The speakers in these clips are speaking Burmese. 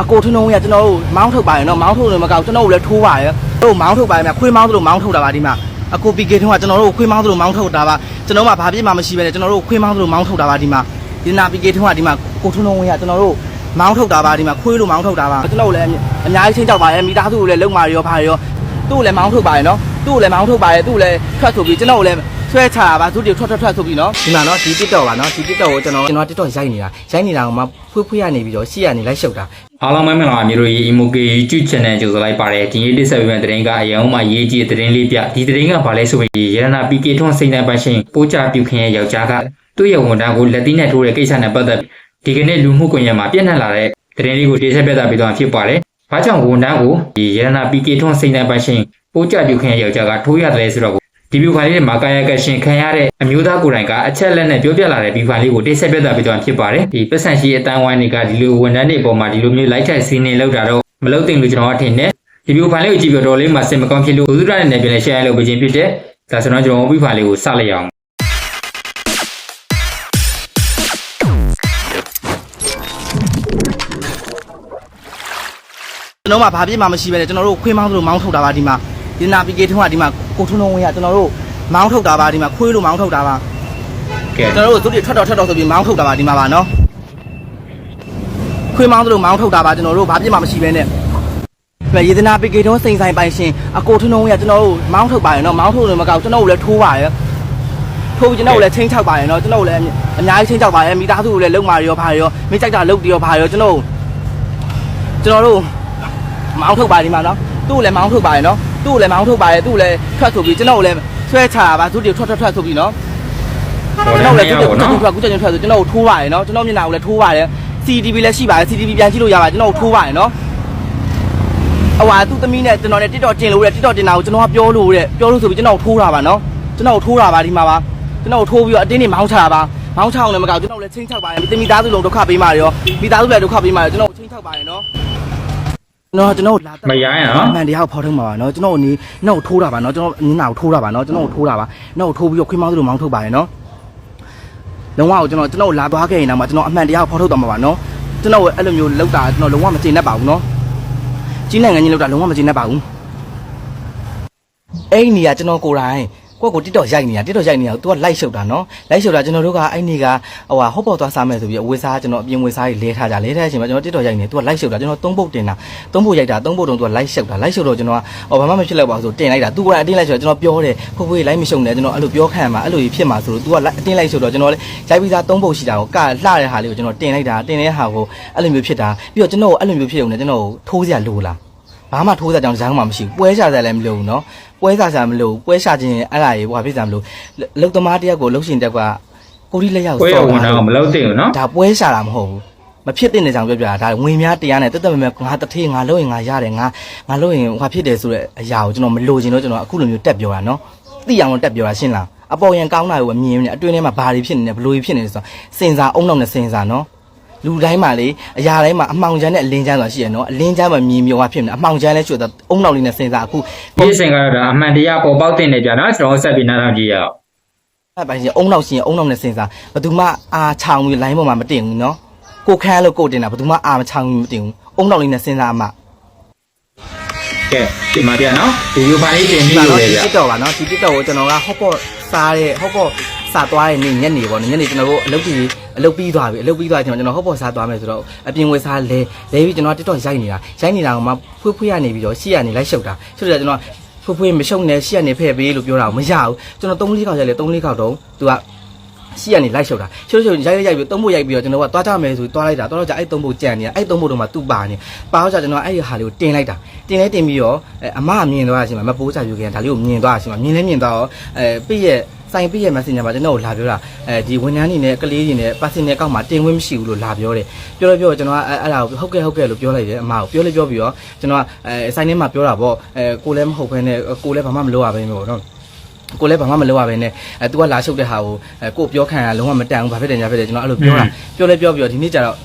အကိုထွန်းထွန်းကကျွန်တော်တို့မောင်းထုတ်ပါရနော်မောင်းထုတ်တယ်မကောက်ကျွန်တော်တို့လည်းထိုးပါရတို့မောင်းထုတ်ပါရမြခွေးမောင်းသလိုမောင်းထုတ်တာပါဒီမှာအကိုပီကေထွန်းကကျွန်တော်တို့ခွေးမောင်းသလိုမောင်းထုတ်တာပါကျွန်တော်မှဘာပြစ်မှမရှိပဲနဲ့ကျွန်တော်တို့ခွေးမောင်းသလိုမောင်းထုတ်တာပါဒီမှာဒီနာပီကေထွန်းကဒီမှာကိုထွန်းထွန်းကကျွန်တော်တို့မောင်းထုတ်တာပါဒီမှာခွေးလိုမောင်းထုတ်တာပါကျွန်တော်တို့လည်းအများကြီးချင်းကြောက်ပါရမိသားစုကိုလည်းလုံမာရောဖာရောသူ့ကိုလည်းမောင်းထုတ်ပါရနော်သူ့ကိုလည်းမောင်းထုတ်ပါရသူ့ကိုလည်းထွက်ဆိုပြီးကျွန်တော်ကိုလည်း ဆွဲချတာပါသူတို့ထွက်ထွက်ထွက်ဆိုပြီးနော်ဒီမှာနော်ဒီ TikTok ပါနော်ဒီ TikTok ကိုကျွန်တော်ကျွန်တော် TikTok ရိုက်နေတာရိုက်နေတာကမှဖွေးဖွေးရနေပြီးတော့ရှေ့ကနေလိုက်ရှုပ်တာအားလုံးပဲမင်္ဂလာပါမျိုးတို့ရေ Emoke YouTube channel ကြိုဆိုလိုက်ပါတယ်ဒီနေ့တိဆက်ပြီးမှသတင်းကအရင်မှရေးကြည့်တဲ့သတင်းလေးပြဒီသတင်းကဘာလဲဆိုရင်ရတနာ PK ထွန်းစိန်တိုင်းပိုင်ရှင်ပိုးချပြုခင်ရဲ့ယောက်ျားကသူ့ရဲ့ဝန်ထမ်းကိုလက်သီးနဲ့ထိုးတဲ့ကိစ္စနဲ့ပတ်သက်ဒီကနေ့လူမှုကွန်ရက်မှာပြန့်နှံ့လာတဲ့သတင်းလေးကိုတိဆက်ပြသပေးသွားဖြစ်ပါတယ်။ဘာကြောင့်ဝန်ထမ်းကိုဒီရတနာ PK ထွန်းစိန်တိုင်းပိုင်ရှင်ပိုးချပြုခင်ရဲ့ယောက်ျားကထိုးရတယ်ဆိုတော့ ဒီဗီဒီယိုဖိုင်လေးမှာကာယကရှင်ခံရတဲ့အမျိုးသားကိုယ်တိုင်ကအချက်လက်နဲ့ပြောပြလာတဲ့ဗီဒီယိုဖိုင်လေးကိုတိဆက်ပြသပေးသွားဖြစ်ပါတယ်။ဒီပတ်စံရှိအတန်းဝိုင်းတွေကဒီလိုဝန်ထမ်းတွေအပေါ်မှာဒီလိုမျိုးလိုက်ထက်စီးနေလောက်တာတော့မလုပ်သင့်လို့ကျွန်တော်အထင်နဲ့ဒီဗီဒီယိုဖိုင်လေးကိုကြည့်ပြီးတော့တော်လေးမှာစင်မကောင်းဖြစ်လို့ဘုသူရတဲ့နယ်ပြန်လဲ share လုပ်ပေးခြင်းဖြစ်တဲ့ဒါဆိုတော့ကျွန်တော်ဗီဒီယိုဖိုင်လေးကိုစလိုက်ရအောင်ကျွန်တော်မှဘာပြစ်မှမရှိပဲနဲ့ကျွန်တော်တို့ခွေးမောင်းသလိုမောင်းထုတ်တာပါဒီမှာ ဒီနာပီကေထွန်းကဒီမှာကိုထွန်းလုံးဝင်းကကျွန်တော်တို့မောင်းထုတ်တာပါဒီမှာခွေးလိုမောင်းထုတ်တာပါကဲကျွန်တော်တို့သူတွေထွက်တော့ထွက်တော့ဆိုပြီးမောင်းထုတ်တာပါဒီမှာပါနော်ခွေးမောင်းသလိုမောင်းထုတ်တာပါကျွန်တော်တို့ဘာပြစ်မှမရှိပဲနဲ့ဒီရေဒနာပီကေထွန်းစိန်ဆိုင်ပိုင်ရှင်အကိုထွန်းလုံးဝင်းကကျွန်တော်တို့မောင်းထုတ်ပါရနော်မောင်းထုတ်တယ်မကောက်ကျွန်တော်တို့လည်းထိုးပါရထိုးပြီးကျွန်တော်တို့လည်းချင်းချောက်ပါရနော်ကျွန်တော်တို့လည်းအများကြီးချင်းချောက်ပါရမိသားစုကိုလည်းလုံမာရောဖာရောမိကြိုက်တာလုံတီရောဖာရောကျွန်တော်ကျွန်တော်တို့မောင်းထုတ်ပါဒီမှာနော် သူ့ကိုလည်းမောင်းထုတ်ပါရနော်သူ့ကိုလည်းမောင်းထုတ်ပါရသူ့ကိုလည်းထွက်ဆိုပြီးကျွန်တော်ကိုလည်းဆွဲချတာပါသူတို့ထွက်ထွက်ထွက်ဆိုပြီးနော်ဟောကျွန်တတော်ယ်လည်းမသူရတို့ဘူးထွက်နော်ထွက်ကုချက်ချင်းထွက်ဆိုကျွန်တော်ကိုထိုးပါရနော်ကျွန်တော်မျက်နှာကိုလည်းထိုးပါရ CCTV လည်းရှိပါတယ် CCTV ပြန်ကြည့်လို့ရပါတယ်ကျွန်တော်ကိုထိုးပါရနော်အဝါသူ့သမီးနဲ့ကျွန်တော်နဲ့ TikTok တင်လို့တဲ့ TikTok တင်တာကိုကျွန်တော်ကပြောလို့တဲ့ပြောလို့ဆိုပြီးကျွန်တော်ကိုထိုးတာပါနော်ကျွန်တော်ကိုထိုးတာပါဒီမှာပါကျွန်တော်ကိုထိုးပြီးတော့အတင်းနေမောင်းချတာပါမောင်းချအောင်လည်းမကောက်ကျွန်တော်လည်းချင်းချောက်ပါတယ်မိသားစုလုံးဒုက္ခပေးပါရောမိသားစုလည်းဒုက္ခပေးပါရောကျွန်တော်ကိုချင်းချောက်ပါတယ်နော် နော်ကျွန်တော်လာမရရင်နော်အမှန်တရားကိုဖော်ထုတ်မှာပါနော်ကျွန်တော်နီးနောက်ထိုးတာပါနော်ကျွန်တော်နင်းနာကိုထိုးတာပါနော်ကျွန်တော်ထိုးတာပါနောက်ထိုးပြီးတော့ခွေးမောင်းသလိုမောင်းထုတ်ပါရနော်လုံးဝကိုကျွန်တော်ကျွန်တော်လာသွားခဲ့ရင်တော့မှကျွန်တော်အမှန်တရားကိုဖော်ထုတ်တော့မှာပါနော်ကျွန်တော်အဲ့လိုမျိုးလောက်တာကျွန်တော်လုံးဝမကျေနပ်ပါဘူးနော်ကြီးနိုင်ငံကြီးလောက်တာလုံးဝမကျေနပ်ပါဘူးအဲ့ဒီနေရာကျွန်တော်ကိုယ်တိုင် ကိုယ့်ကိုတစ်တော့ရိုက်နေတာတစ်တော့ရိုက်နေတာ तू ကလိုက်ရှုပ်တာနော်လိုက်ရှုပ်တာကျွန်တော်တို့ကအဲ့ဒီကဟိုဟာဟော့ပေါ်သွားစားမယ်ဆိုပြီးအဝေးစားကျွန်တော်အပြင်ဝေးစားကြီးလဲထားကြလဲထားတဲ့အချိန်မှာကျွန်တော်တစ်တော့ရိုက်နေ तू ကလိုက်ရှုပ်တာကျွန်တော်သုံးပုတ်တင်တာသုံးပုတ်ရိုက်တာသုံးပုတ်တုံး तू ကလိုက်ရှုပ်တာလိုက်ရှုပ်တော့ကျွန်တော်ကဟောဘာမှမဖြစ်တော့ပါဘူးဆိုတင်လိုက်တာ तू ကအတင်းလိုက်ရှုပ်ကျွန်တော်ပြောတယ်ဖိုးဖိုးလိုက်မရှုပ်နဲ့ကျွန်တော်အဲ့လိုပြောခံမှာအဲ့လိုကြီးဖြစ်မှာဆိုလို့ तू ကအတင်းလိုက်ရှုပ်တော့ကျွန်တော်လည်းရိုက်ပြီးသားသုံးပုတ်ရှိတာကိုကလှတဲ့ဟာလေးကိုကျွန်တော်တင်လိုက်တာတင်တဲ့ဟာကိုအဲ့လိုမျိုးဖြစ်တာပြီးတော့ကျွန်တော်ကိုအဲ့လိုမျိုးဖြစ်ုံနဲ့ကျွန်တော်ကိုထိုးစရာလိုလား ဘာမှထိုးစားကြောင်ဇာတ်မှမရှိဘူးပွဲရှာစားလည်းမလိုဘူးနော်ပွဲစားစားမလိုဘူးပွဲရှာခြင်းအဲ့ဒါကြီးဘာဖြစ်စားမလို့လောက်သမားတယောက်ကိုလှုပ်ရှင်တယောက်ကကိုရီလက်ရောက်ပွဲဝင်တာကမလောက်တင်ဘူးနော်ဒါပွဲရှာတာမဟုတ်ဘူးမဖြစ်တဲ့နေကြောင်ပြောပြတာဒါငွေများတရားနဲ့တက်တက်မဲမဲငါတထေးငါလို့ရင်ငါရတယ်ငါငါလို့ရင်ဟွာဖြစ်တယ်ဆိုတဲ့အရာကိုကျွန်တော်မလိုချင်တော့ကျွန်တော်အခုလိုမျိုးတက်ပြောတာနော်သိအောင်တက်ပြောတာရှင်းလားအပေါ်ရင်ကောင်းတာကိုမမြင်ဘူးနဲ့အတွင်းထဲမှာဘာတွေဖြစ်နေလဲဘလို့ဖြစ်နေလဲဆိုတော့စင်စာအုံနောက်နဲ့စင်စာနော် လူတိုင်းမှာလေအရာတိုင်းမှာအမှောင်ချမ်းနဲ့အလင်းချမ်းဆိုတာရှိရနော်အလင်းချမ်းမှာမြင်မြုံကဖြစ်နေအမှောင်ချမ်းလဲကျွတ်တော့အုံနောက်လေးနဲ့စင်စာအခုဒီစင်ကတော့ဒါအမှန်တရားပေါ်ပေါက်တင်နေကြနော်ကျွန်တော်ဆက်ပြီးနားထောင်ကြည့်ရအောင်အဲ့ပိုင်းရှင်အုံနောက်ရှင်အုံနောက်နဲ့စင်စာဘယ်သူမှအာချောင်ပြီးလိုင်းပေါ်မှာမတင်ဘူးနော်ကိုခန်းလို့ကိုတင်တာဘယ်သူမှအာမချောင်ပြီးမတင်ဘူးအုံနောက်လေးနဲ့စင်စာအမကဲဒီမှာပြန်နော်ဒီဗီဒီယိုဖိုင်လေးတင်ပြီးလို့လေဗျဒီတော့ပါနော်ဒီတော့ကိုကျွန်တော်ကဟော့ပေါ့စားတဲ့ဟော့ပေါ့ စားသွားတဲ့နေ့ညနေပေါ့နော်ညနေကျွန်တော်တို့အလုပ်ကြီးအလုပ်ပြီးသွားပြီအလုပ်ပြီးသွားတဲ့အချိန်မှာကျွန်တော်ဟော့ပေါ့စားသွားမယ်ဆိုတော့အပြင်ဝယ်စားလဲလဲပြီးကျွန်တော်တက်တော့ရိုက်နေတာရိုက်နေတာကမှဖွေးဖွေးရနေပြီးတော့ရှေ့ကနေလိုက်ရှုပ်တာရှုပ်တယ်ကျွန်တော်ဖွေးဖွေးမရှုပ်နဲ့ရှေ့ကနေဖဲ့ပေးလို့ပြောတာကိုမရဘူးကျွန်တော်3-4ခေါက်ရိုက်လဲ3-4ခေါက်တော့သူကရှိရနေလိုက်ရှုပ်တာရှုပ်ရှုပ်ရိုက်ရိုက်ရိုက်ပြီးသုံးဖို့ရိုက်ပြီးတော့ကျွန်တော်ကသွားကြမယ်ဆိုသွားလိုက်တာတော့ကြအဲ့သုံးဖို့ကြံနေတာအဲ့သုံးဖို့တော့မှသူ့ပါနေပါတော့ကြကျွန်တော်အဲ့ဒီဟာလေးကိုတင်လိုက်တာတင်လဲတင်ပြီးတော့အမကမြင်သွားတာရှိမှမပိုးချပြူခင်ဒါလေးကိုမြင်သွားတာရှိမှမြင်လဲမြင်သွားတော့အဲပြည့်ရဲ့ ဆိုင်ပြည့်ရဲ့ messenger မှာကျွန်တော်ကိုလာပြောတာအဲဒီဝန်ထမ်းတွေနဲ့ကလေးတွေနဲ့ personal ကောက်မှာတင်ခွင့်မရှိဘူးလို့လာပြောတယ်ပြောလို့ပြောတော့ကျွန်တော်ကအဲ့အဲ့ဒါကိုဟုတ်ကဲ့ဟုတ်ကဲ့လို့ပြောလိုက်တယ်အမကိုပြောလို့ပြောပြီးတော့ကျွန်တော်ကအဲဆိုင်ထဲမှာပြောတာပေါ့အဲကိုလည်းမဟုတ်ဘဲနဲ့ကိုလည်းဘာမှမလုပ်ရဘဲမျိုးတော့ကိုလည်းဘာမှမလုပ်ရဘဲနဲ့အဲ तू ကလာရှုပ်တဲ့ဟာကိုအဲကိုပြောခံရလုံးဝမတန်ဘူးဘာဖြစ်တယ်ညာဖြစ်တယ်ကျွန်တော်အဲ့လိုပြောတာပြောလဲပြောပြီးတော့ဒီနေ့ကျတော့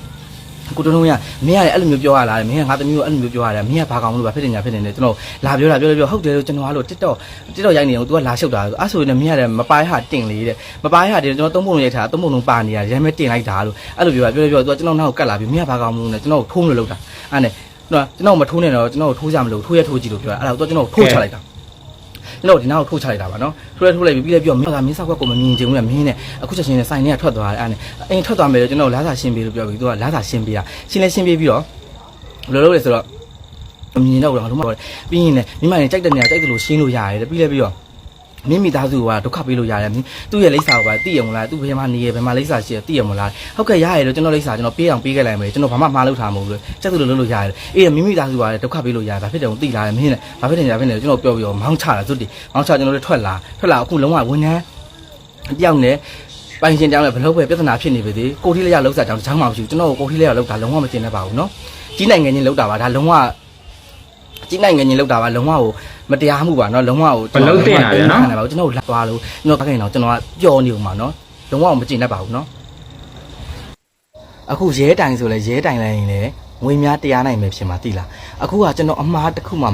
ကိုတလုံးကမင်းကလည်းအဲ့လိုမျိုးပြောရလားမင်းကငါသမီးကိုအဲ့လိုမျိုးပြောရလားမင်းကဘာကောင်လို့ဘာဖြစ်နေညာဖြစ်နေလဲကျွန်တော်လာပြောတာပြောလို့ပြောဟုတ်တယ်လို့ကျွန်တော်ကလို့ TikTok TikTok ရိုက်နေအောင် तू ကလာရှုပ်တာဆိုအဲ့ဆိုရင်မင်းကလည်းမပိုင်ဟာတင်လေတဲ့မပိုင်ဟာတင်ကျွန်တော်သုံးပုံလုံးရိုက်ထားသုံးပုံလုံးပါနေရတယ်ရမ်းမဲတင်လိုက်တာလို့အဲ့လိုပြောတာပြောလို့ပြော तू ကကျွန်တော်နောက်ကိုကတ်လာပြီးမင်းကဘာကောင်လို့လဲကျွန်တော်ထိုးမလို့လောက်တာအဲ့နဲ့ကျွန်တော်မထိုးနဲ့တော့ကျွန်တော်ထိုးကြမလို့ထိုးရထိုးကြည့်လို့ပြောတာအဲ့ဒါတော့ကျွန်တော်ထိုးချလိုက်တာ ကျွန်တော်ဒီနောက်ထိုးချလိုက်တာပါနော်ထိုးလဲထိုးလိုက်ပြီးပြီးလဲပြောမင်းကမင်းဆောက်ကကိုမမြင်ချင်ဘူးလေမင်းနဲ့အခုချက်ချင်းနဲ့ဆိုင်ထဲကထွက်သွားတယ်အဲ့နဲ့အိမ်ထွက်သွားမယ်လို့ကျွန်တော်လာစာရှင်းပေးလို့ပြောပြီးသူကလာစာရှင်းပေးတာရှင်းလဲရှင်းပေးပြီးတော့ဘယ်လိုလုပ်လဲဆိုတော့မမြင်တော့ဘူးငါတို့မှပြောတယ်ပြီးရင်လည်းမိမနဲ့ကြိုက်တဲ့နေရာကြိုက်တယ်လို့ရှင်းလို့ရတယ်တဲ့ပြီးလဲပြီးတော့ မင်းမိသားစုကဒုက္ခပေးလို့ရတယ်သူ့ရဲ့လိပ်စာကိုပါသိရမလားသူ့ဘယ်မှာနေရဘယ်မှာလိပ်စာရှိရသိရမလားဟုတ်ကဲ့ရရတယ်လို့ကျွန်တော်လိပ်စာကျွန်တော်ပေးအောင်ပေးခဲ့လိုက်မယ်ကျွန်တော်ဘာမှမှားလို့ထားမဟုတ်ဘူးစက်သူလိုလုပ်လို့ရတယ်အေးမိမိသားစုကလည်းဒုက္ခပေးလို့ရတယ်ဘာဖြစ်တယ်ကိုသိလာတယ်မင်းနဲ့ဘာဖြစ်တယ်ညာဖြစ်နေကျွန်တော်ပြောပြီးတော့မောင်းချတာသူတည်မောင်းချကျွန်တော်တို့ထွက်လာထွက်လာအခုလုံးဝဝန်ထမ်းတယောက်နဲ့ပိုင်ရှင်တောင်းလည်းဘလို့ပဲပြဿနာဖြစ်နေပြီဒီကိုထီလေးရလောက်စားတောင်းတချောင်းမှမရှိဘူးကျွန်တော်ကိုကိုထီလေးရလောက်တာလုံးဝမတင်တတ်ပါဘူးเนาะကြီးနိုင်ငံချင်းလောက်တာပါဒါလုံးဝ အကြီးနိုင်ငငင်လောက်တာပါလုံးဝကိုမတရားမှုပါနော်လုံးဝကိုကျွန်တော်မလုပ်တင်တာဗျာနော် ကျွန်တော်ကိုလှသွားလို့ကျွန်တော်ကခင်တော့ကျွန်တော်ကပျော်နေဦးမှာနော်လုံးဝကိုမကျင်တတ်ပါဘူးနော်အခုရဲတိုင်ဆိုလဲရဲတိုင်လိုက်ရင်လည်း ငွေများတရားနိုင်မယ်ဖြစ်မှာတိလားအခုကကျွန်တော်အမားတစ်ခုမှ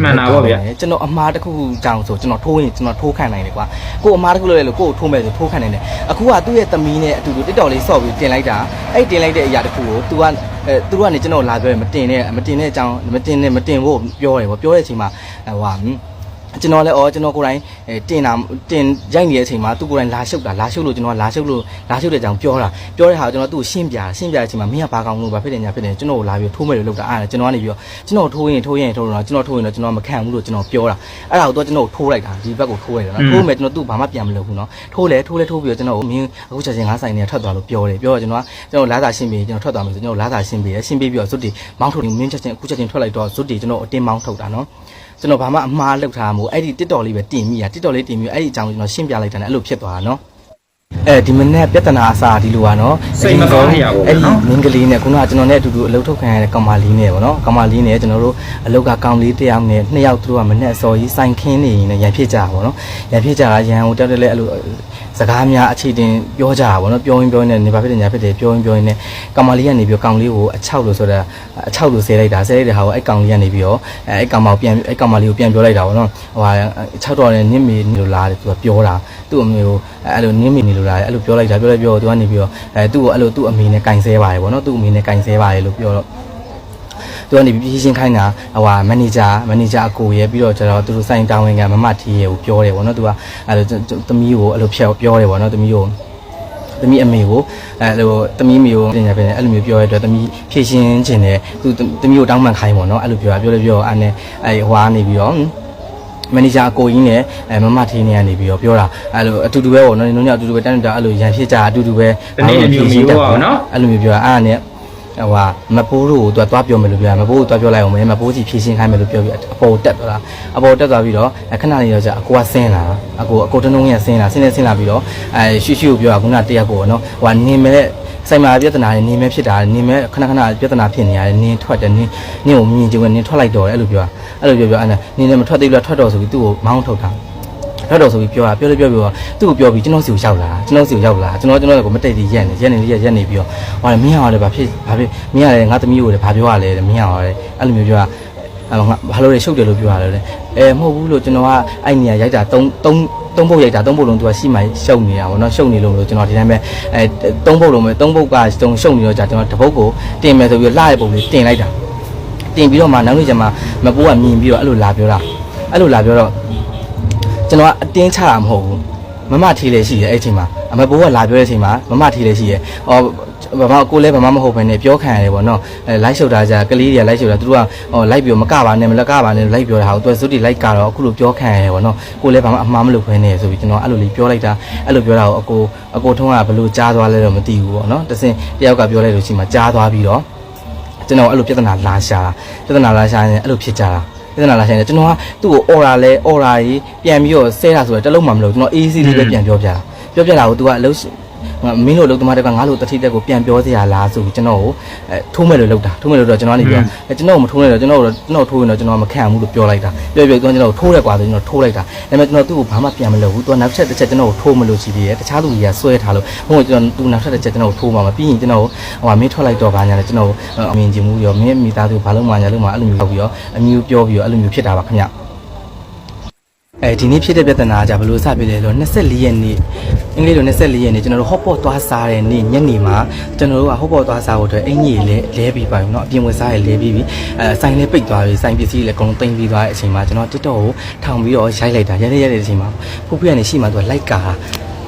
ကျွန်တော်အမားတစ်ခုကြောင်ဆိုကျွန်တော်ထိုးရင်ကျွန်တော်ထိုးခံနိုင်တယ်ကွာကိုအမားတစ်ခုလို့လေလို့ကိုကိုထိုးမဲ့ဆိုထိုးခံနိုင်တယ်အခုကသူ့ရဲ့သမီးနဲ့အတူတူတစ်တော်လေးဆော့ပြီးတင်လိုက်တာအဲ့တင်လိုက်တဲ့အရာတစ်ခုကို तू ကအဲသူတို့ကနေကျွန်တော်လာပြောရင်မတင်နဲ့မတင်တဲ့အကြောင်းမတင်နဲ့မတင်ဖို့ပြောတယ်ဗောပြောတဲ့အချိန်မှာဟိုဟာ ကျွန်တော်လည်းဩကျွန်တော်ကိုယ်တိုင်အဲတင်တာတင်ရိုက်နေတဲ့အချိန်မှာသူကိုယ်တိုင်လာရှုပ်တာလာရှုပ်လို့ကျွန်တော်လာရှုပ်လို့လာရှုပ်တဲ့အကြောင်းပြောတာပြောတဲ့ဟာကိုကျွန်တော်သူ့ကိုရှင်းပြရှင်းပြတဲ့အချိန်မှာမင်းကဘာကောင်လို့ဘာဖြစ်နေညာဖြစ်နေကျွန်တော်ကိုလာပြီးထိုးမဲ့လို့လုပ်တာအားကျွန်တော်ကနေပြီးတော့ကျွန်တော်ထိုးရင်ထိုးရင်ထိုးတော့ကျွန်တော်ထိုးရင်တော့ကျွန်တော်မခံဘူးလို့ကျွန်တော်ပြောတာအဲ့ဒါကိုတော့ကျွန်တော်ထိုးလိုက်တာဒီဘက်ကိုထိုးလိုက်တာနော်ထိုးမယ်ကျွန်တော်သူ့ဘာမှပြန်မလုပ်ဘူးနော်ထိုးလဲထိုးလဲထိုးပြီးတော့ကျွန်တော်မင်းအခုချက်ချင်းငါးဆိုင်နေထွက်သွားလို့ပြောတယ်ပြောတော့ကျွန်တော်ကကျွန်တော်လာသာရှင်းပြီးကျွန်တော်ထွက်သွားမယ်ဆိုကျွန်တော်လာသာရှင်းပြီးရရှင်းပြီးပြီးတော့ဇွတ်တီမောင်းထုတ်မင်းချက်ချင်းအခုချက်ချင်းထွက်လိုက်တော့ဇွတ်တီကျွန်တော်အတင်းမောင်းထုတ်တာနော်ကျွန်တော်ဘာမှအမှားလုပ်ထားမှာမဟုတ်အဲ့ဒီ TikTok လေးပဲတင်မိရ TikTok လေးတင်မိအဲ့ဒီအကြောင်းကျွန်တော်ရှင်းပြလိုက်တာနဲ့အဲ့လိုဖြစ်သွားတာနော် အဲဒီမနေ့ပြဿနာအစားဒီလိုပါနော်စိတ်မကောင်းရပါဘူးအဲ့ဒီနော်မင်းကလေးနဲ့ခုနကကျွန်တော်နဲ့အတူတူအလုပ်ထုတ်ခံရတဲ့ကောင်မလေးနဲ့ပေါ့နော်ကောင်မလေးနဲ့ကျွန်တော်တို့အလုပ်ကကောင်လေးတစ်ယောက်နဲ့နှစ်ယောက်သူတို့ကမနေ့အစော်ကြီးစိုင်ခင်းနေရင်လည်းရန်ဖြစ်ကြတာပေါ့နော်ရန်ဖြစ်ကြတာရန်ဟိုတက်တက်လဲအဲ့လိုစကားများအခြေတင်ပြောကြတာပေါ့နော်ပြောရင်းပြောရင်းနဲ့နေပါဖြစ်တယ်ညာဖြစ်တယ်ပြောရင်းပြောရင်းနဲ့ကောင်မလေးကနေပြီးကောင်လေးကိုအချောက်လို့ဆိုတာအချောက်လို့ဆဲလိုက်တာဆဲလိုက်တဲ့ဟာကိုအဲ့ကောင်လေးကနေပြီးတော့အဲ့အဲ့ကောင်မကိုပြန်အဲ့ကောင်မလေးကိုပြန်ပြောလိုက်တာပေါ့နော်ဟိုဟာအချောက်တော့နဲ့နင့်မေနေလို့လားတဲ့သူကပြောတာသူ့အမေကိုအဲ့လိုနင့်မေနေလို့လားအဲ့လိုပြောလိုက်တာပြောလိုက်ပြောသူကနေပြီးတော့အဲသူ့ကိုအဲ့လိုသူ့အမေနဲ့ကင်ဆဲပါတယ်ပေါ့နော်သူ့အမေနဲ့ကင်ဆဲပါတယ်လို့ပြောတော့သူကနေပြီးရှင်းခိုင်းတာဟိုဟာမန်နေဂျာမန်နေဂျာအကိုရဲ့ပြီးတော့ကျတော့သူတို့စိုင်းတာဝန်ခံမမထီရဲ့ကိုပြောတယ်ဗောနော်သူကအဲ့လိုသမီးကိုအဲ့လိုဖျက်ပြောတယ်ဗောနော်သမီးကိုသမီးအမေကိုအဲ့လိုသမီးမေကိုပြင်ရပြင်အဲ့လိုမျိုးပြောရတဲ့အတွက်သမီးဖြည့်ရှင်းခြင်းတယ်သူသမီးကိုတောင်းပန်ခိုင်းဗောနော်အဲ့လိုပြောတာပြောလို့ပြောအဲ့နဲ့အဲ့ဟိုကနေပြီးတော့ မန်နေဂျာအကိုကြီးနဲ့အဲမမထင်းနေကနေပြီးတော့ပြောတာအဲ့လိုအတူတူပဲပေါ့နော်နင်တို့ညအတူတူပဲတန်းတန်းအဲ့လိုရန်ဖြစ်ကြအတူတူပဲတနေ့တစ်မျိုးမျိုးပါနော်အဲ့လိုမျိုးပြောတာအဲ့ဒါနဲ့ဟိုဟာမပိုးတို့ကိုသူကသွားပြောမယ်လို့ပြောတာမပိုးကိုသွားပြောလိုက်အောင်မယ်မပိုးကြီးဖြည့်ရှင်းခိုင်းမယ်လို့ပြောပြီးအပေါ်တက်သွားတာအပေါ်တက်သွားပြီးတော့ခဏလေးတော့ကြာအကိုကဆင်းလာအကိုအကိုတနုံးရဆင်းလာဆင်းနေဆင်းလာပြီးတော့အဲရှူရှူကိုပြောတာခုနတရားကိုနော်ဟိုကနေမဲ့ ဆိုင်မှာပြဿနာနေမဲ့ဖြစ်တာနေမဲ့ခဏခဏပြဿနာဖြစ်နေရတယ်နင်းထွက်တယ်နင်းနင်းကိုမြင်ကြည့်ဝင်နင်းထွက်လိုက်တော့တယ်အဲ့လိုပြောတာအဲ့လိုပြောပြောအဲ့နဲ့နင်းလည်းမထွက်သေးဘူးလားထွက်တော့ဆိုပြီးသူ့ကိုမောင်းထုတ်တာထွက်တော်ဆိုပြီးပြောတာပြောလို့ပြောပြီးတော့သူ့ကိုပြောပြီးကျွန်တော်စီကိုရောက်လာကျွန်တော်စီကိုရောက်လာကျွန်တော်ကျွန်တော်ကိုမတိတ်တီရက်နေရက်နေရက်ရက်နေပြီးတော့ဟောတယ်မင်းရတယ်ဘာဖြစ်ဘာဖြစ်မင်းရတယ်ငါသမီးကိုလည်းဘာပြောရလဲတဲ့မင်းရတယ်အဲ့လိုမျိုးပြောတာအဲ့တော့ငါဘာလို့လဲရှုပ်တယ်လို့ပြောရတယ်လေအဲမဟုတ်ဘူးလို့ကျွန်တော်ကအဲ့နေရာရိုက်တာ3 3 သုံးပုတ်ရိုက်တာသုံးပုတ်လုံးသူကရှိမှရှုပ်နေတာဗောနော်ရှုပ်နေလို့လို့ကျွန်တော်ဒီတိုင်းပဲအဲသုံးပုတ်လုံးပဲသုံးပုတ်ကတုံရှုပ်နေတော့じゃကျွန်တော်တစ်ပုတ်ကိုတင်မယ်ဆိုပြီးလှရဲ့ပုံလေးတင်လိုက်တာတင်ပြီးတော့မှနောက်နေ့ကျမှမပိုးကမြင်ပြီးတော့အဲ့လိုလာပြောတာအဲ့လိုလာပြောတော့ကျွန်တော်ကအတင်းချတာမဟုတ်ဘူးမမထီးလေးရှိတယ်အဲ့အချိန်မှာ အမဘိုးကလာပြောတဲ့အချိန်မှာမမထီးလေးရှိတယ်အော်ဘာမှကိုလည်းဘာမှမဟုတ်ဘဲနဲ့ပြောခံရတယ်ပေါ့နော်အဲလိုက်ရှုပ်တာじゃကလေးတွေကလိုက်ရှုပ်တာသူတို့ကဟောလိုက်ပြောမကပါနဲ့မလက်ကပါနဲ့လိုက်ပြောတာဟာသူကဇွတ်တီလိုက်ကတော့အခုလိုပြောခံရတယ်ပေါ့နော်ကိုလည်းဘာမှအမှားမလုပ်ဘဲနဲ့ဆိုပြီးကျွန်တော်အဲ့လိုလေးပြောလိုက်တာအဲ့လိုပြောတာကိုအကိုအကိုထုံးကဘလို့ကြားသွားလဲတော့မသိဘူးပေါ့နော်တစင်တယောက်ကပြောလိုက်လို့ရှိမှကြားသွားပြီးတော့ကျွန်တော်အဲ့လိုပြဿနာလာရှာပြဿနာလာရှာရင်အဲ့လိုဖြစ်ကြတာပြဿနာလာဆိုင်တယ်ကျွန်တော်ကသူ့ကို aura လဲ aura ကြီးပြန်ပြီးတော့ဆဲတာဆိုတော့တလုံးမှမလို့ကျွန်တော် easy လေးပဲပြန်ပြောပြတာ ပြောပြတာကို तू ကအလုပ်ဟ မင်းတို့လုံသမားတွေကငါလိုတတိတက်ကိုပြန်ပြောစရာလားဆိုပြီးကျွန်တော်ကိုအဲထိုးမဲ့လို့လောက်တာထိုးမဲ့လို့တော့ကျွန်တော်ကနေပြောအဲကျွန်တော်မထိုးနဲ့တော့ကျွန်တော်တို့ကျွန်တော်ထိုးရင်တော့ကျွန်တော်မခံဘူးလို့ပြောလိုက်တာပြောပြောကျွန်တော်ထိုးရက်กว่าဆိုကျွန်တော်ထိုးလိုက်တာဒါပေမဲ့ကျွန်တော်သူ့ကိုဘာမှပြန်မလုပ်ဘူးသူကနောက်ချက်တစ်ချက်ကျွန်တော်ကိုထိုးမလို့ရှိသေးတယ်တခြားလူတွေကဆွဲထားလို့ဟိုကျွန်တော်သူနောက်ထပ်တစ်ချက်ကျွန်တော်ကိုထိုးမှာမပြီးရင်ကျွန်တော်ဟိုမင်းထွက်လိုက်တော့ဘာညာလဲကျွန်တော်အမြင်ကျင်မှုရောမင်းမိသားစုဘာလို့မှညာလို့မှအဲ့လိုမျိုးပြောပြီးတော့အမျိုးပြောပြီးတော့အဲ့လိုမျိုးဖြစ်တာပါခင်ဗျ အဲဒီနေ့ဖြစ်တဲ့ပြဿနာကဘယ်လိုစဖြစ်လဲလို့24ရက်နေ့အင်္ဂလိပ်လို24ရက်နေ့ကျွန်တော်တို့ဟော့ပေါ့သွားစားတဲ့နေ့ညနေမှာကျွန်တော်တို့ကဟော့ပေါ့သွားစားဖို့အတွက်အင်ကြီးလဲလဲပြီးပါပြီเนาะအပြင်ဝင်စားရလဲပြီးပြီအဲဆိုင်လဲပိတ်သွားပြီဆိုင်ပစ္စည်းလဲအကုန်လုံးတင်ပြီးသွားတဲ့အချိန်မှာကျွန်တော် TikTok ကိုထောင်ပြီးတော့ရိုက်လိုက်တာရိုက်ရိုက်တဲ့အချိန်မှာဖူးပြကနေရှိမှသူကလိုက်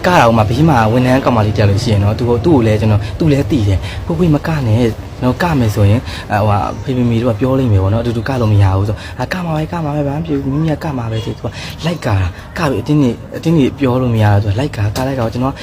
ကာကားတော့မှဘေးမှာဝန်ထမ်းကောင်မလေးတက်လို့ရှိရင်တော့သူသူ့ကိုလည်းကျွန်တော်သူ့လည်းတည်တယ်ဖူးပြမကနဲ့ကျွန်တော်ကမယ်ဆိုရင်ဟိုဟာဖေဖေမီတို့ကပြောလိမ့်မယ်ပေါ့နော်အတူတူကလို့မရဘူးဆိုအကမှာပဲကမှာပဲဘာမှမဖြစ်ဘူးမိမိကကမှာပဲသူကလိုက်ကာကပြီအတင်းနေအတင်းနေပြောလို့မရတော့သူလိုက်ကာကလိုက်ကာကျွန်တော်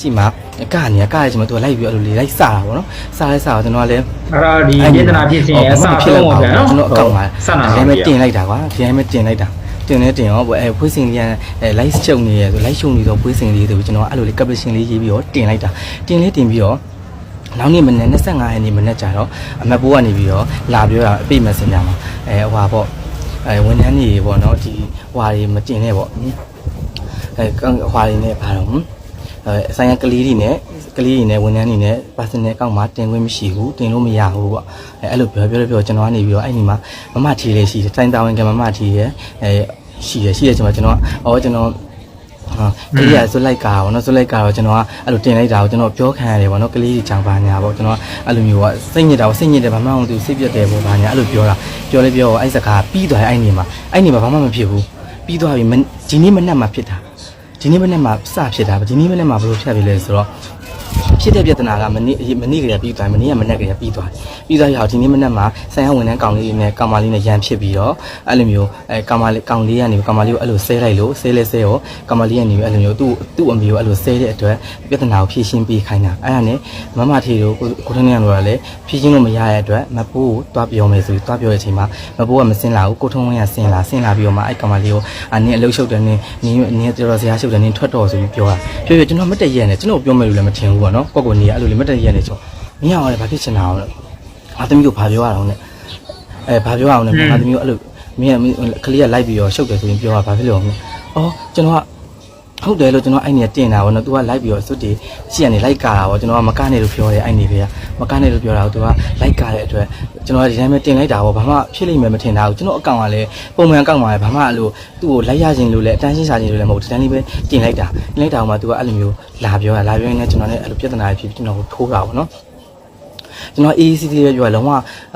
ရှိမှာကနေကရချင်မသူကလိုက်ပြီးအဲ့လိုလေးလိုက်စားတာပေါ့နော်စားလဲစားတော့ကျွန်တော်ကလည်းအဲ့တော့ဒီယတနာဖြစ်စဉ်ရဲ့အစဖြစ်လို့ပြန်နော်ကျွန်တော်အကောက်မှာဆက်နာဒါပေမဲ့တင်လိုက်တာကွာဒီတိုင်းပဲတင်လိုက်တာ တင်နေတင်ရောအဲဖွေးစင်လေးကအဲ live ရှုံနေရဆို live ရှုံနေတော့ဖွေးစင်လေးဆိုပြီးကျွန်တော်အဲ့လိုလေး caption လေးရေးပြီးတော့တင်လိုက်တာတင်လေးတင်ပြီးတော့နောက်နေ့မနေ့25ရက်နေ့မနေ့ကျတော့အမက်ဘိုးကနေပြီးတော့လာပြောတာအပိမက်ဆင်ကြမှာအဲဟွာပေါ့အဲဝန်ထမ်းတွေပေါ့နော်ဒီဟွာတွေမတင်နဲ့ပေါ့အဲဟွာတွေနဲ့ဘာတော့ အဲဆိုင်ရကလေးတွေနဲ့ကလေးတွေနဲ့ဝန်ထမ်းတွေနဲ့ personal account မှာတင်ခွင့်မရှိဘူးတင်လို့မရဘူးပေါ့အဲအဲ့လိုပြောပြောပြောကျွန်တော်ကနေပြီးတော့အဲ့ဒီမှာမမထီလေးရှိတယ်တိုင်တာဝန်ကမမထီရဲ့အဲရှိရရှိရကျွန်တော်ကျွန်တော်အော်ကျွန်တော်ဟာကလေးကဇွတ်လိုက်ကာပေါ့နော်ဇွတ်လိုက်ကာတော့ကျွန်တော်ကအဲ့လိုတင်လိုက်တာကိုကျွန်တော်ပြောခံရတယ်ပေါ့နော်ကလေးကြီးချောင်ပါညာပေါ့ကျွန်တော်အဲ့လိုမျိုးကစိတ်ညစ်တာပေါ့စိတ်ညစ်တယ်ဘာမှမဟုတ်သူစိတ်ပြတ်တယ်ပေါ့ဘာညာအဲ့လိုပြောတာပြောလဲပြောအဲ့စကားပြီးသွားအဲ့နေမှာအဲ့နေမှာဘာမှမဖြစ်ဘူးပြီးသွားပြီဒီနေ့မနေ့မှဖြစ်တာ ဒီနေ့မနေ့မှစဖြစ်တာဒီနေ့မနေ့မှဘယ်လိုဖြစ်ပြီလဲဆိုတော့ ဖြစ်တဲ့ပြဿနာကမနေ့မနေ့ကလေးပြီးသွားမနေ့ကမနေ့ကလေးပြီးသွားပြီးသွားရအောင်ဒီနေ့မနေ့မှာဆိုင်ရဝန်ထမ်းကောင်လေးနဲ့ကောင်မလေးနဲ့ရန်ဖြစ်ပြီးတော့အဲ့လိုမျိုးအဲကောင်မလေးကောင်လေးကနေကောင်မလေးကိုအဲ့လိုဆဲလိုက်လို့ဆဲလဲဆဲရောကောင်မလေးကနေအဲ့လိုမျိုးသူ့သူ့အမေကိုအဲ့လိုဆဲတဲ့အတွက်ပြဿနာကိုဖြေရှင်းပေးခိုင်းတာအဲ့ဒါနဲ့မမထီတို့ကိုထင်းနေရောလည်းဖြေရှင်းလို့မရတဲ့အတွက်မပိုးကိုတွားပြောမယ်ဆိုပြီးတွားပြောတဲ့အချိန်မှာမပိုးကမစင်းလာဘူးကိုထုံးဝင်းကစင်းလာစင်းလာပြီးတော့မှအဲ့ကောင်မလေးကိုအနင်းအလုရှုပ်တယ်နင်းနင်းနင်းတော်စရာရှုပ်တယ်နင်းထွက်တော်ဆိုပြီးပြောတာပြောပြကျွန်တော်မတက်ရက်နဲ့ကျွန်တော်ပြောမယ်လို့လည်းမထင်ဘူးပေါ့နော်ကိုကိုနေကအဲ့လိုလေမတက်ရက်နဲ့ကျွန်တော်မင်းအောင်လည်းဘာဖြစ်ချင်တာအောင်လဲအာသမီးကိုဘာပြောရအောင်လဲအဲဘာပြောရအောင်လဲအာသမီးကိုအဲ့လိုမင်းကကလေးကလိုက်ပြီးတော့ရှုပ်တယ်ဆိုရင်ပြောတာဘာဖြစ်လို့လဲအော်ကျွန်တော်က ဟုတ်တယ်လို့ကျွန်တော်အဲ့နေတင်တာဗောနော်။ तू ကလိုက်ပြီးတော့စွတ်တီရှေ့ကနေလိုက်ကာတာဗောကျွန်တော်ကမကနေလို့ပြောတယ်အဲ့နေတွေကမကနေလို့ပြောတာကို तू ကလိုက်ကာတဲ့အတွက်ကျွန်တော်ကဒီတိုင်းပဲတင်လိုက်တာဗောဘာမှဖြစ်လိမ့်မယ်မထင်တာဘူးကျွန်တော်အကောင့်ကလည်းပုံမှန်အကောင့်ပါပဲဘာမှအဲ့လိုသူ့ကိုလိုက်ရခြင်းလို့လည်းအတန်းရှင်းရှာခြင်းလို့လည်းမဟုတ်ဒီတိုင်းလေးပဲတင်လိုက်တာတင်လိုက်တာကမှ तू ကအဲ့လိုမျိုးလာပြောတာလာပြောရင်လည်းကျွန်တော်လည်းအဲ့လိုပြဿနာဖြစ်ပြီးကျွန်တော်ကိုထိုးတာဗောနော် ကျွန်တော် AEC လေးပဲပြောရလုံးဝ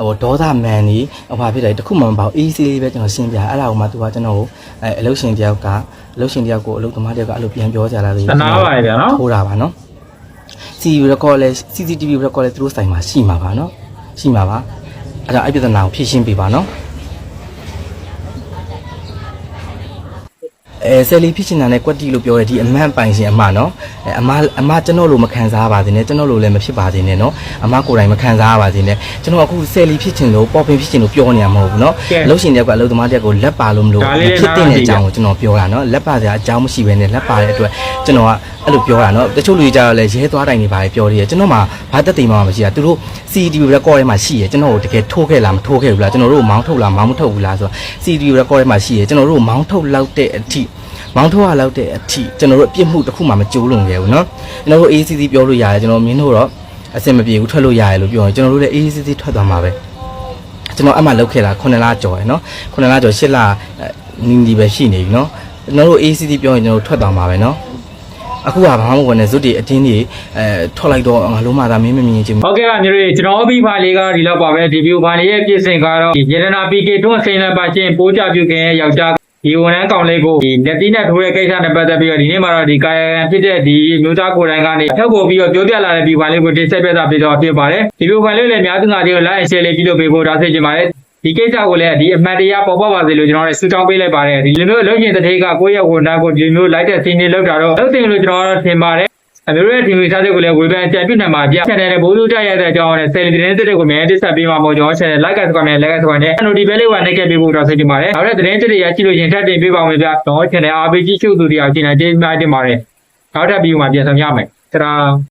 ဟိုဒေါသမန်ကြီးဟိုဘာဖြစ်တယ်တခုမှမပေါ့ AEC လေးပဲကျွန်တော်ရှင်းပြအဲ့ဒါကိုမှ तू ကကျွန်တော်ကိုအဲအလုပ်ရှင်တယောက်ကအလုပ်ရှင်တယောက်ကိုအလုပ်သမားတယောက်ကအဲ့လိုပြန်ပြောကြလာလို့တနာပါရဲ့ဗျာနော်ထိုးတာပါနော် CCTV record လဲ CCTV record လဲသူတို့ဆိုင်မှာရှိမှာပါနော်ရှိမှာပါအဲ့ဒါအဲ့ပြဿနာကိုဖြေရှင်းပေးပါနော် အဲဆယ်လီဖြစ်ချင်တာနဲ့ကွက်တီလို့ပြောရတဲ့ဒီအမှန်ပိုင်ရှင်အမနော်အဲအမအမကျွန်တော်လိုမခံစားပါသေးနဲ့ကျွန်တော်လိုလည်းမဖြစ်ပါသေးနဲ့နော်အမကိုယ်တိုင်မခံစားပါသေးနဲ့ကျွန်တော်အခုဆယ်လီဖြစ်ချင်လို့ပေါ်ပင်ဖြစ်ချင်လို့ပြောနေရမှာမဟုတ်ဘူးနော်အလုပ်ရှင်တယောက်ကအလုပ်သမားတယောက်ကိုလက်ပါလို့မလို့ဖြစ်တဲ့အကြောင်းကိုကျွန်တော်ပြောတာနော်လက်ပါစရာအကြောင်းမရှိဘဲနဲ့လက်ပါတဲ့အတွက်ကျွန်တော်ကအဲ့လိုပြောတာနော်တချို့လူတွေကြတော့လည်းရဲသွားတိုင်းနေပါလေပြောသေးတယ်ကျွန်တော်မှဘာတက်တိမ်မှမရှိတာသူတို့ CCTV record ထဲမှာရှိရကျွန်တော်တို့တကယ်ထိုးခဲ့လားမထိုးခဲ့ဘူးလားကျွန်တော်တို့မောင်းထုတ်လားမောင်းမထုတ်ဘူးလားဆိုတော့ CCTV record ထဲမှာရှိရကျွန်တော်တို့မောင်းထုတ်လောက်တဲ့အထိ မောင်းထုတ်ရလောက်တဲ့အထိကျွန်တော်တို့အပြစ်မှုတစ်ခုမှမကြိုးလွန်ခဲ့ဘူးเนาะကျွန်တော်တို့ ACC ပြောလို့ရတယ်ကျွန်တော်မင်းတို့တော့အဆင်မပြေဘူးထွက်လို့ရတယ်လို့ပြောရင်ကျွန်တော်တို့လည်း ACC ထွက်သွားမှာပဲကျွန်တော်အမှလောက်ခဲ့တာ9လကျော်ရယ်เนาะ9လကျော်10လနင်းဒီပဲရှိနေပြီเนาะကျွန်တော်တို့ ACC ပြောရင်ကျွန်တော်တို့ထွက်သွားမှာပဲเนาะအခုကဘာမှမဝင်နဲ့ဇွတ်တီအတင်းကြီးအဲထွက်လိုက်တော့ငါလုံးမသာမင်းမမြင်ချင်ဘူး ဟုတ်ကဲ့ပါမျိုးတွေကျွန်တော်အပြီးဖာလေးကဒီလောက်ပါပဲဒီဗီဒီယိုဖာလေးရဲ့ပြင်ဆင်ကတော့ဒီယေဒနာ PK တွန်းစိန်လက်ပါချင်းပိုးကြပြုခင်ရဲ့ယောက်ျား ဒီဝန်ထမ်းကောင်လေးကိုဒီလက်တီးနဲ့ထိုးတဲ့ကိစ္စနဲ့ပတ်သက်ပြီးတော့ဒီနေ့မှာတော့ဒီကာယကံဖြစ်တဲ့ဒီမျိုးသားကိုယ်တိုင်ကနေထပ်ပေါ်ပြီးတော့ပြောပြလာတဲ့ဗီဒီယိုဖာလေးကိုတင်ဆက်ပြသပေးတော့ဖြစ်ပါတယ်ဒီဗီဒီယိုဖာလေးလည်းအများသူငါတွေကို like and share လေးပြုလုပ်ပေးဖို့ဒါသိချင်ပါတယ်ဒီကိစ္စကိုလည်းဒီအမှန်တရားပေါ်ပေါက်ပါစေလို့ကျွန်တော်လည်းဆုတောင်းပေးလိုက်ပါတယ်ဒီလိုမျိုးအလုပ်ရှင်တစ်ထေးကကိုယ့်ရဲ့ဝန်ထမ်းကိုဒီလိုမျိုးလိုက်တဲ့စီးနေလောက်တာတော့လုပ်တင်လို့ကျွန်တော်ကတော့ထင်ပါတယ် အမျိုးရဲ့ဒီမီစားတဲ့ကိုလည်းဝေဖန်ကြံပြနိုင်မှာပြ channel နဲ့ဘိုးစုတက်ရတဲ့အကြောင်းနဲ့ဆယ်တင်တဲ့တဲ့ကိုမြန်တက်ဆက်ပေးမှာမို့ကျွန်တော် channel like ကမယ် like ဆိုနဲ့ notification လေးကနှိပ်ခဲ့ပေးဖို့တော့ဆက်ကြပါမယ်နောက်တဲ့သတင်းတွေရကြည့်လို့ရင်ထပ်တင်ပေးပါမယ်ဗျကျွန်တော် channel RPG ရှုပ်သူတွေအောင်ကျင်နေတင်ပြတင်ပါတယ်နောက်ထပ်ပြီးမှပြန်ဆောင်ရမယ်တရာ